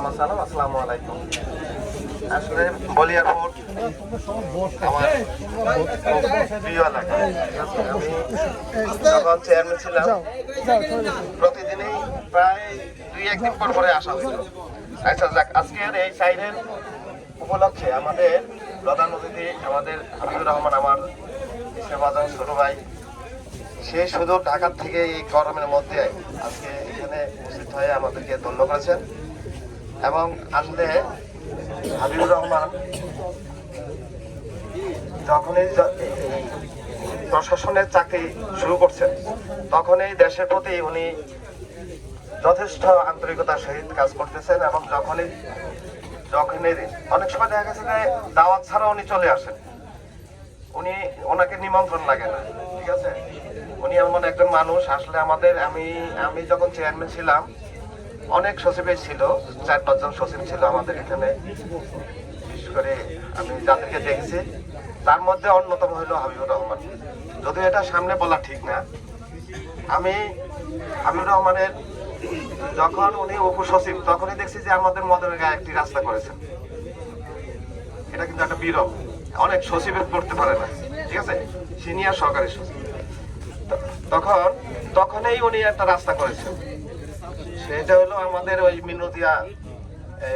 আমার সালাম, আসসালামু আলাইকুম। আসলে বলিয়ার মোড় আমার প্রিয় এলাকা, আমি যখন চেয়ারম্যান ছিলাম, প্রতিদিনই প্রায় দুই একদিন পর পরে আসা হতো আচ্ছা যাক, আজকের এই সাইডের উপলক্ষে আমাদের প্রধান অতিথি আমাদের হাবিবুর রহমান, আমার সেবাজন ছোট ভাই, সে শুধু ঢাকার থেকে এই গরমের মধ্যে আজকে এখানে উপস্থিত হয়ে আমাদেরকে ধন্য করেছেন। এবং আসলে হাবিবুর রহমান যখনই প্রশাসনের চাকরি শুরু করছেন, তখনই দেশের প্রতি উনি যথেষ্ট আন্তরিকতার সহিত কাজ করতেছেন এবং যখনই যখনই অনেক সময় দেখা গেছে যে দাওয়াত ছাড়া উনি চলে আসেন। উনি, ওনাকে নিমন্ত্রণ লাগে না, ঠিক আছে? উনি এমন একজন মানুষ, আসলে আমাদের, আমি আমি যখন চেয়ারম্যান ছিলাম অনেক সচিবের ছিল, চার পাঁচজন সচিব ছিল আমাদের এখানে। বিশেষ করে আমি যাদেরকে দেখেছি। তার মধ্যে অন্যতম হলো হাবিবুর রহমান। যদিও এটা সামনে বলা ঠিক না, আমি হাবিবুর রহমানের যখন উনি উপসচিব, তখনই দেখছি যে আমাদের মদের গায়ে একটি রাস্তা করেছেন। এটা কিন্তু একটা বিরল। অনেক সচিবের করতে পারে না, ঠিক আছে? সিনিয়র সহকারী সচিব। তখন, তখনই উনি একটা রাস্তা করেছেন। সেটা হলো আমাদের ওই মিনতিয়া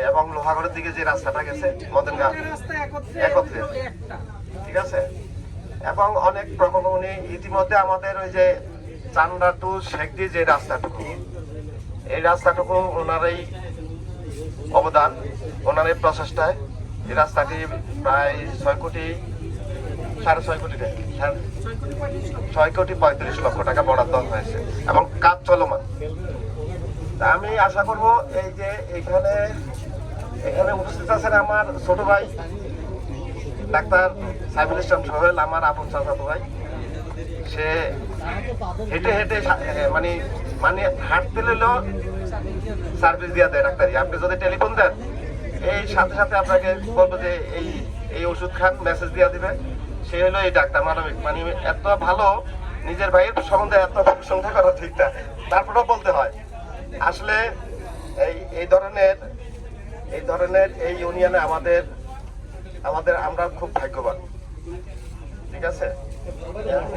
এবং লোহাগড়ের দিকে যে রাস্তাটা গেছে মদনগা। একত্রে ঠিক আছে? এবং অনেক প্রকল্প উনি ইতিমধ্যে আমাদের ওই যে চান্ডা টু শেখদি যে রাস্তাটুকু এই রাস্তাটুকু ওনারই অবদান ওনার এই প্রচেষ্টায় এই রাস্তাটি প্রায় ছয় কোটি সাড়ে ছয় কোটি টাকা ছয় কোটি পঁয়ত্রিশ লক্ষ টাকা বরাদ্দ হয়েছে। এবং আমি আশা করব এই যে এখানে এখানে উপস্থিত আছেন আমার ছোট ভাই, ডাক্তার সাইফুল ইসলাম সোহেল, আমার আপন চাচাতো ভাই। সে হেঁটে হেঁটে মানে মানে হাঁটতে নিলেও সার্ভিস দিয়ে দেয় ডাক্তারি। আপনি যদি টেলিফোন দেন, এই সাথে সাথে আপনাকে বলব যে এই এই ওষুধ খান মেসেজ দিয়ে দিবে। সে হলো এই ডাক্তার মানবিক। মানে এত ভালো, নিজের ভাইয়ের সম্বন্ধে এত প্রশংসা করা ঠিক না। তারপরেও বলতে হয় আসলে এই এই ধরনের এই ধরনের এই ইউনিয়নে আমাদের আমাদের আমরা খুব ভাগ্যবান। ঠিক আছে?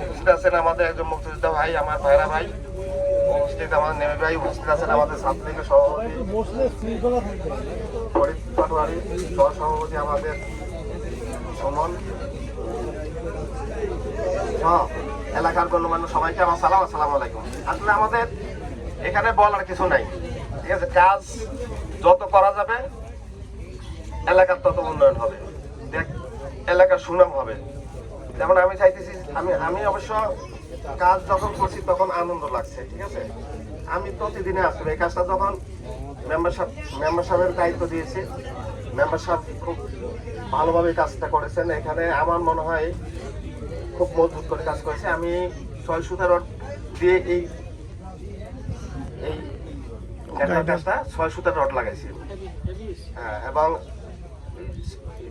উপস্থিত আছেন আমাদের একজন মুক্তিযোদ্ধা ভাই, আমার ভাইরা ভাই। উপস্থিত আমাদের নেমে ভাই, উপস্থিত আছেন আমাদের ছাত্রলীগের সভাপতি। পাটোয়ারি সহসভাপতি আমাদের সুমন সহ এলাকার গণ্যমান্য সবাইকে আমার সালাম, আসসালামু আলাইকুম। আসলে আমাদের এখানে বলার কিছু নাই। ঠিক আছে, কাজ যত করা যাবে, এলাকার তত উন্নয়ন হবে। দেখ, এলাকার সুনাম হবে। যেমন আমি চাইতেছি, আমি আমি অবশ্য কাজ যখন করছি তখন আনন্দ লাগছে, ঠিক আছে? আমি প্রতিদিনে আসলে এই কাজটা যখন মেম্বার সাহেব মেম্বার সাহেবের দায়িত্ব দিয়েছি মেম্বার সাহেব খুব ভালোভাবে কাজটা করেছেন। এখানে আমার মনে হয় খুব মজবুত করে কাজ করেছে। আমি ছয় সুতা রড দিয়ে এই এই ছয় রড লাগাইছি। হ্যাঁ এবং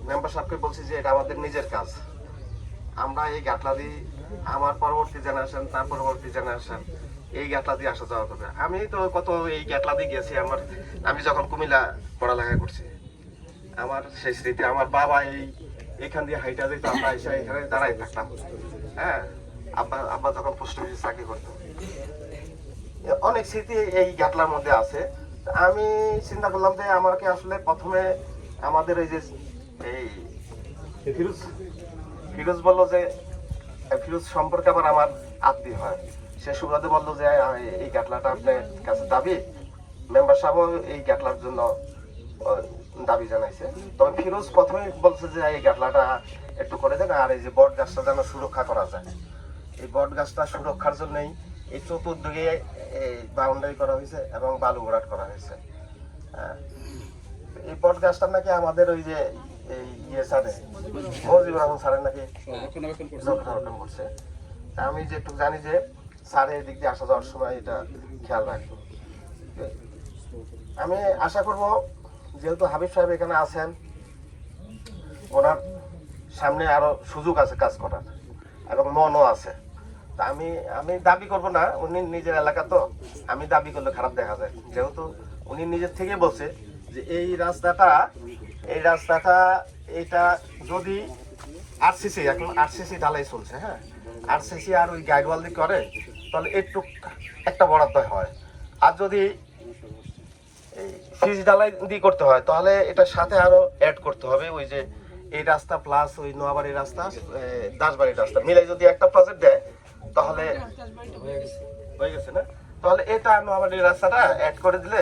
মেম্বার বলছি যে এটা আমাদের নিজের কাজ। আমরা এই আমার পরবর্তী তার পরবর্তী এই দিয়ে আসা যাওয়া আমি তো কত এই গাটলা দিয়ে গেছি, আমার আমি যখন কুমিল্লা পড়ালেখা করছি, আমার সেই স্মৃতি, আমার বাবা এই এখান দিয়ে হাইটা যেত, আমরা এসে এখানে দাঁড়াই থাকতাম। হ্যাঁ আব্বা আব্বা যখন পোস্ট অফিসে চাকরি করতো। অনেক স্মৃতি এই গাটলার মধ্যে আছে। আমি চিন্তা করলাম যে আমাকে আসলে প্রথমে আমাদের এই যে এই ফিরোজ ফিরোজ বলল যে, ফিরোজ সম্পর্কে আবার আমার আত্মীয় হয়। সে সুব্রতে বলল যে এই গাটলাটা আপনার কাছে দাবি? মেম্বার সাহেবও এই গাটলার জন্য দাবি জানাইছে। তবে ফিরোজ প্রথমে বলছে যে, এই গাটলাটা একটু করে দেন, আর এই যে বট গাছটা যেন সুরক্ষা করা যায়। এই বট গাছটা সুরক্ষার জন্যই এই চতুর্দিকে, এই বাউন্ডারি করা হয়েছে এবং বালু ভরাট করা হয়েছে। হ্যাঁ। এই বট গাছটা নাকি আমাদের ওই যে, এই ইয়ে স্যারে মজিবুর রহমান স্যারের নাকি রক্ষণাবেক্ষণ করছে। আমি যে একটু জানি যে স্যারে এদিক দিয়ে আসা যাওয়ার সময় এটা খেয়াল রাখব। আমি আশা করব, যেহেতু হাবিব সাহেব এখানে আছেন, ওনার সামনে আরও সুযোগ আছে কাজ করার, এবং মনও আছে। তা আমি আমি দাবি করব না, উনি নিজের এলাকা তো, আমি দাবি করলে খারাপ দেখা যায়। যেহেতু উনি নিজের থেকে বলছে যে এই রাস্তাটা এই রাস্তাটা, এটা যদি আরসিসি এখন আরসিসি ঢালাই চলছে হ্যাঁ? আরসিসি আর ওই গাইডওয়াল দিয়ে করে, তাহলে একটু একটা বরাদ্দ হয়। আর যদি ফিজ ঢালাই দিয়ে করতে হয়, তাহলে এটার সাথে আরও অ্যাড করতে হবে, ওই যে এই রাস্তা প্লাস ওই নোয়াবাড়ির রাস্তা দাসবাড়ির রাস্তা। মিলে যদি একটা প্রজেক্ট দেয় গেছে না? তাহলে এটা নোয়াবাড়ির রাস্তাটা অ্যাড করে দিলে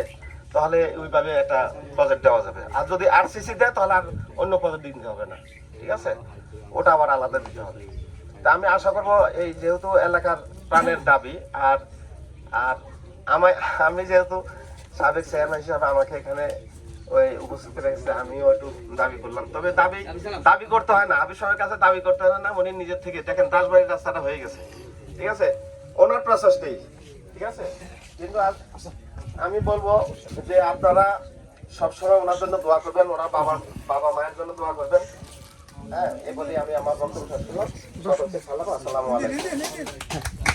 তাহলে ওইভাবে একটা প্রজেক্ট দেওয়া যাবে। আর যদি আর সিসি দেয়, তাহলে আর অন্য প্রজেক্ট দিতে হবে না। ঠিক আছে? ওটা আবার আলাদা দিতে হবে। তা আমি আশা করব এই যেহেতু এলাকার প্রাণের দাবি, আর আর আমায় আমি যেহেতু সাবেক চেয়ারম্যান হিসাবে আমাকে এখানে ওই উপস্থিত রেখেছে, আমিও একটু দাবি করলাম। তবে দাবি দাবি করতে হয় না। আবির সবার কাছে দাবি করতে হয় না। উনি নিজের থেকে, দেখেন দাসবাড়ির রাস্তাটা হয়ে গেছে। ঠিক আছে? ওনার প্রসেসটাই ঠিক আছে? কিন্তু আজ আমি বলব যে আপনারা সবসময় ওনার জন্য দোয়া করবেন, ওনার বাবার বাবা মায়ের জন্য দোয়া করবেন। হ্যাঁ এ বলি আমি আমার বক্তব্য শেষ আসসালামু আলাইকুম।